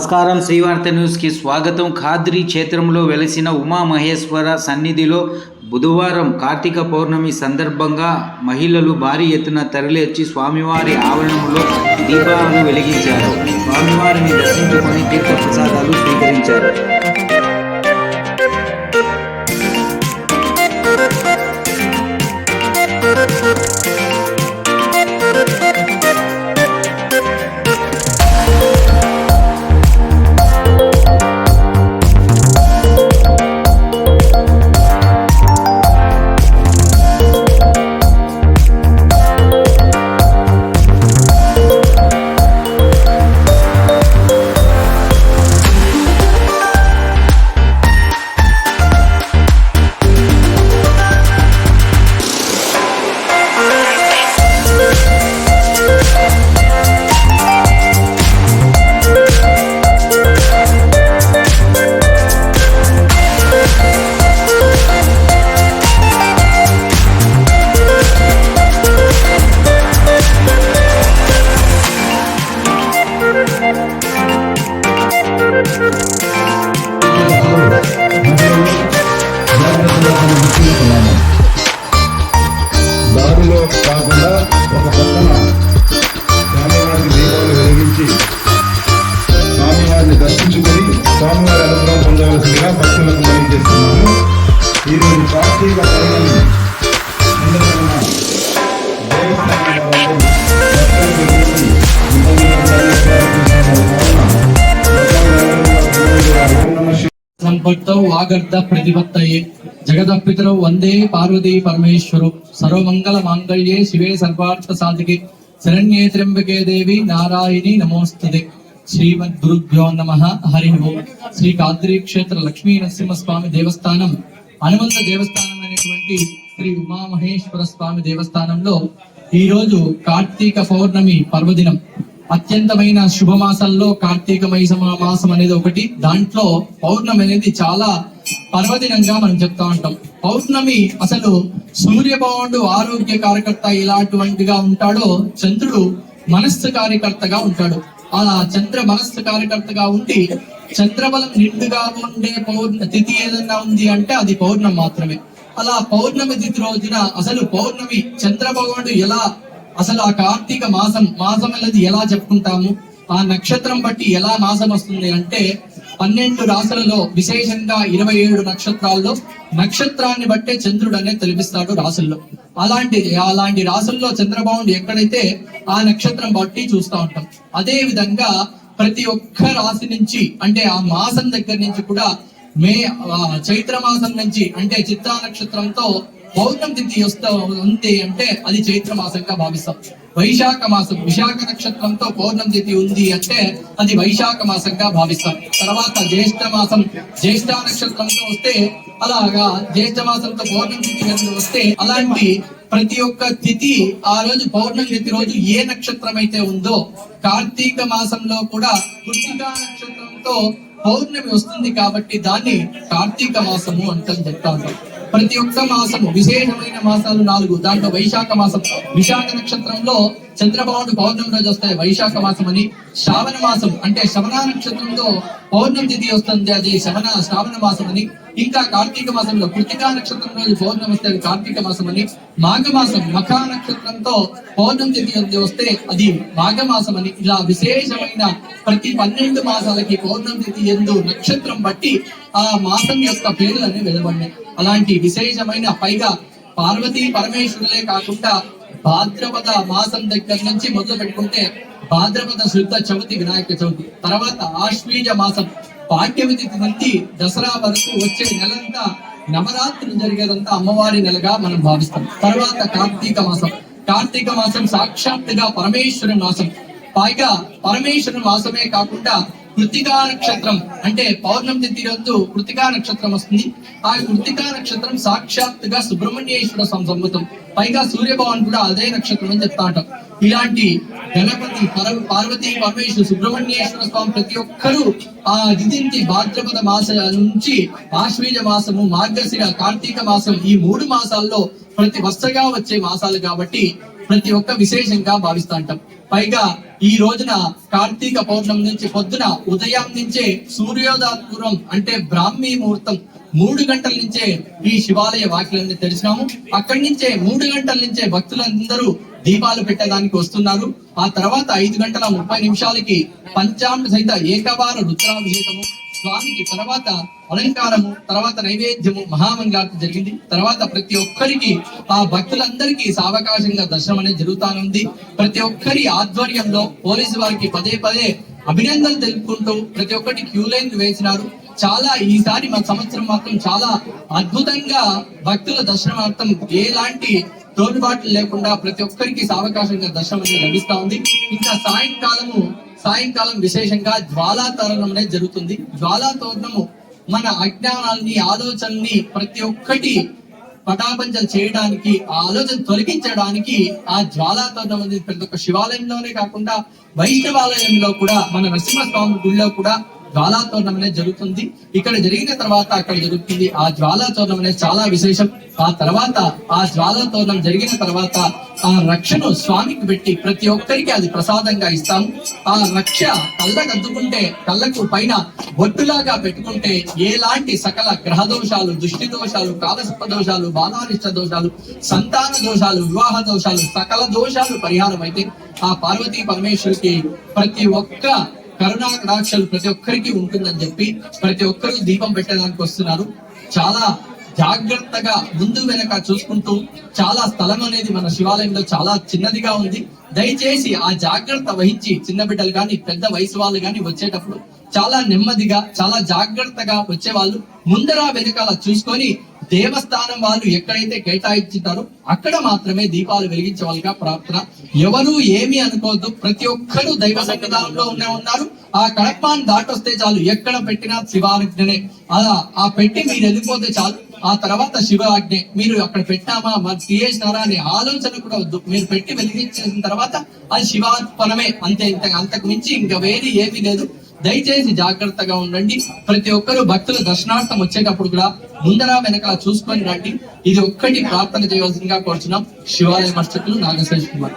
నమస్కారం. శ్రీవార్త న్యూస్కి స్వాగతం. ఖాద్రి క్షేత్రంలో వెలసిన ఉమామహేశ్వర సన్నిధిలో బుధవారం కార్తీక పౌర్ణమి సందర్భంగా మహిళలు భారీ ఎత్తున తరలివచ్చి స్వామివారి ఆవరణంలో దీపాలను వెలిగించారు. స్వామివారిని దర్శించుకొని తీర్థప్రసాదాలు స్వీకరించారు. సంపత్తౌ వాగర్ధ ప్రతిపత్తయే. జగదపితరౌ వందే పార్వతీ పరమేశ్వరు. సర్వమంగళ మాంగళ్యే శివే సర్వార్థ సాధికే. శరణ్యే త్ర్యంబకే దేవి నారాయణి నమోస్తుతే. శ్రీమద్ గురుభ్యో నమ. హరి ఓం. శ్రీ కాద్రి క్షేత్ర లక్ష్మీ నరసింహస్వామి దేవస్థానం. హనుమంత దేవస్థానం అనేటువంటి శ్రీ ఉమామహేశ్వర స్వామి దేవస్థానంలో ఈ రోజు కార్తీక పౌర్ణమి పర్వదినం. అత్యంతమైన శుభమాసంలో కార్తీక మైసమ మాసం అనేది ఒకటి. దాంట్లో పౌర్ణమి అనేది చాలా పర్వదినంగా మనం చెప్తా ఉంటాం. పౌర్ణమి అసలు సూర్య భగవానుడు ఆరోగ్య కార్యకర్త ఇలాంటివంటిగా ఉంటాడో చంద్రుడు మనస్సు కార్యకర్తగా ఉంటాడు. అలా చంద్ర మనస్సు కార్యకర్తగా ఉండి చంద్రబలం నిండుగా ఉండే పౌర్ణ తిథి ఏదన్నా ఉంది అంటే అది పౌర్ణమి మాత్రమే. అలా పౌర్ణమి తిథి రోజున అసలు పౌర్ణమి చంద్ర భగవానుడు ఎలా అసలు ఆ కార్తీక మాసం మాసం అనేది ఎలా చెప్పుకుంటాము? ఆ నక్షత్రం బట్టి ఎలా మాసం వస్తుంది అంటే పన్నెండు రాసులలో విశేషంగా ఇరవై ఏడు నక్షత్రాల్లో నక్షత్రాన్ని బట్టే చంద్రుడు అనేది తెలిపిస్తాడు రాసుల్లో అలాంటి అలాంటి రాసుల్లో చంద్రబాబు ఎక్కడైతే ఆ నక్షత్రం బట్టి చూస్తూ ఉంటాం. అదే విధంగా ప్రతి ఒక్క రాశి నుంచి అంటే ఆ మాసం దగ్గర నుంచి కూడా మే ఆ, చైత్ర మాసం నుంచి అంటే చిత్రా నక్షత్రంతో పౌర్ణం తిథి వస్తూ ఉంది అంటే అది చైత్ర మాసంగా భావిస్తాం. వైశాఖ మాసం విశాఖ నక్షత్రంతో పౌర్ణమి తిథి ఉంది అంటే అది వైశాఖ మాసంగా భావిస్తాం. తర్వాత జ్యేష్ఠ మాసం జ్యేష్ఠ నక్షత్రంతో వస్తే అలాగా జ్యేష్ఠ మాసంతో పౌర్ణమి తిథి కనుక వస్తే అలాంటి ప్రతి ఒక్క తిథి ఆ రోజు పౌర్ణమి తిథి రోజు ఏ నక్షత్రం అయితే ఉందో కార్తీక మాసంలో కూడా కృతికా నక్షత్రంతో పౌర్ణమి వస్తుంది కాబట్టి దాన్ని కార్తీక మాసము అంటాం చెప్తా ఉంటాం ప్రతి ఒక్క మాసము విశేషమైన మాసాలు నాలుగు దాంట్లో వైశాఖ మాసం. విశాఖ నక్షత్రంలో చంద్రబాబు పౌర్ణమి రోజు వస్తాయి. వైశాఖ మాసం అని శ్రావణ మాసం అంటే శ్రవణ నక్షత్రంలో పౌర్ణమి తిథి వస్తుంది అది శ్రవణ శ్రావణ మాసం అని ఇంకా కార్తీక మాసంలో కృతికా నక్షత్రం రోజు పౌర్ణమి వస్తే అది కార్తీక మాసం అని మాఘమాసం మఖా నక్షత్రంతో పౌర్ణమి తిథి అంది వస్తే అది మాఘమాసం అని ఇలా విశేషమైన ప్రతి పన్నెండు మాసాలకి పౌర్ణమి తిథి ఎందు నక్షత్రం బట్టి ఆ మాసం యొక్క పేర్లన్నీ వెలువడినాయి అలాంటి విశేషమైన పైగా పార్వతీ పరమేశ్వరులే కాకుండా భాద్రపద మాసం దగ్గర నుంచి మొదలు పెట్టుకుంటే భాద్రపద శుద్ధ చవితి వినాయక చవితి. తర్వాత ఆశ్వీజ మాసం. పాఠ్యమి తిథి నుండి దసరా వరకు వచ్చే నెలంతా నవరాత్రులు జరిగేదంతా అమ్మవారి నెలగా మనం భావిస్తాం. తర్వాత కార్తీక మాసం. కార్తీక మాసం సాక్షాత్తుగా పరమేశ్వరుని మాసం. పైగా పరమేశ్వరుని మాసమే కాకుండా కృతికా నక్షత్రం అంటే పౌర్ణమి తిథి రోజు కృతికా నక్షత్రం వస్తుంది. ఆ కృతికా నక్షత్రం సాక్షాత్తుగా సుబ్రహ్మణ్యేశ్వర సంబంధం పైగా సూర్యభవన్ కూడా అదే నక్షత్రం అని చెప్తా ఇలాంటి గణపతి పరవ పార్వతి పరమేశ్వర సుబ్రహ్మణ్యేశ్వర స్వామి ప్రతి ఒక్కరూ ఆ తిథించి భాద్రపద మాస నుంచి ఆశ్వీజ మాసము మార్గశిర కార్తీక మాసం ఈ మూడు మాసాల్లో ప్రతి వరుసగా వచ్చే మాసాలు కాబట్టి ప్రతి ఒక్క విశేషంగా భావిస్తా అంటాం పైగా ఈ రోజున కార్తీక పౌర్ణమి నుంచి పొద్దున ఉదయం నుంచే సూర్యోదయ అంటే బ్రాహ్మీ ముహూర్తం మూడు గంటల నుంచే ఈ శివాలయ వాకిలన్నీ తెలిసినాము అక్కడి నుంచే మూడు గంటల నుంచే భక్తులందరూ దీపాలు పెట్టడానికి వస్తున్నారు. ఆ తర్వాత ఐదు గంటల ముప్పై నిమిషాలకి పంచామృత సహిత ఏకవార రుద్రాభిషేకము స్వామికి తర్వాత అలంకారము తర్వాత నైవేద్యము మహామంగళార్తి జరిగింది. తర్వాత ప్రతి ఒక్కరికి ఆ భక్తులందరికీ సావకాశంగా దర్శనం అనేది జరుగుతానుంది. ప్రతి ఒక్కరి ఆధ్వర్యంలో పోలీసు వారికి పదే పదే అభినందనలు తెలుపుకుంటూ ప్రతి ఒక్కటి క్యూ లైన్ వేసినారు. చాలా ఈసారి మా సంవత్సరం మాత్రం చాలా అద్భుతంగా భక్తుల దర్శనార్థం ఎలాంటి తోడుబాట్లు లేకుండా ప్రతి ఒక్కరికి సావకాశంగా దర్శనం అనేది లభిస్తా ఉంది. ఇంకా సాయంకాలము సాయంకాలం విశేషంగా జ్వాలాతోరణం అనేది జరుగుతుంది. జ్వాలా తోరణము మన అజ్ఞానాన్ని ఆలోచనల్ని ప్రతి ఒక్కటి పటాపంచం చేయడానికి ఆ ఆలోచన తొలగించడానికి ఆ జ్వాలా తోరణం అనేది ప్రతి ఒక్క శివాలయంలోనే కాకుండా వైష్ణవాలయంలో కూడా మన నరసింహస్వామి గుడిలో కూడా జ్వాలా అనేది జరుగుతుంది. ఇక్కడ జరిగిన తర్వాత అక్కడ జరుగుతుంది. ఆ జ్వాలా తోరణం అనేది చాలా విశేషం. ఆ తర్వాత ఆ జ్వాలా తోరణం జరిగిన తర్వాత ఆ రక్షను స్వామికి పెట్టి ప్రతి ఒక్కరికి అది ప్రసాదంగా ఇస్తాం ఆ రక్ష కళ్ళకు అద్దుకుంటే కళ్ళకు పైన బొట్టులాగా పెట్టుకుంటే ఎలాంటి సకల గ్రహ దోషాలు దృష్టి దోషాలు కాలసర్ప దోషాలు బాలారిష్ట దోషాలు సంతాన దోషాలు వివాహ దోషాలు సకల దోషాలు పరిహారం అయితే ఆ పార్వతీ పరమేశ్వరికి ప్రతి ఒక్క కరుణా కటాక్షలు ప్రతి ఒక్కరికి ఉంటుందని చెప్పి ప్రతి ఒక్కరు దీపం పెట్టడానికి వస్తున్నారు. చాలా జాగ్రత్తగా ముందు వెనక చూసుకుంటూ చాలా స్థలం అనేది మన శివాలయంలో చాలా చిన్నదిగా ఉంది. దయచేసి ఆ జాగ్రత్త వహించి చిన్న బిడ్డలు కానీ పెద్ద వయసు వాళ్ళు కానీ వచ్చేటప్పుడు చాలా నెమ్మదిగా చాలా జాగ్రత్తగా వచ్చేవాళ్ళు. ముందర వెనకాల చూసుకొని దేవస్థానం వాళ్ళు ఎక్కడైతే కేటాయించుతారో అక్కడ మాత్రమే దీపాలు వెలిగించవాలిగా ప్రార్థన. ఎవరు ఏమి అనుకోవద్దు. ప్రతి ఒక్కరూ దైవ సన్నిధానంలో ఉన్న ఉన్నారు. ఆ కడపాన్ని దాటొస్తే చాలు. ఎక్కడ పెట్టినా శివాజ్ఞనే అలా ఆ పెట్టి మీరు వెళ్ళిపోతే చాలు. ఆ తర్వాత శివ ఆజ్ఞ మీరు అక్కడ పెట్టామా? మరి తీయేసినారా అనే ఆలోచన కూడా వద్దు. మీరు పెట్టి వెలిగించేసిన తర్వాత అది శివార్పణమే. అంతే ఇంత అంతకు మించి ఇంకా వేరే ఏమీ లేదు. దయచేసి జాగ్రత్తగా ఉండండి. ప్రతి ఒక్కరు భక్తుల దర్శనార్థం వచ్చేటప్పుడు కూడా ముందర వెనకాల చూసుకొని రండి. ఇది ఒక్కటి ప్రార్థన చేయవలసిందిగా కోరుచున్నాం. శివాలయ మర్చకులు నాగశేష్ కుమార్.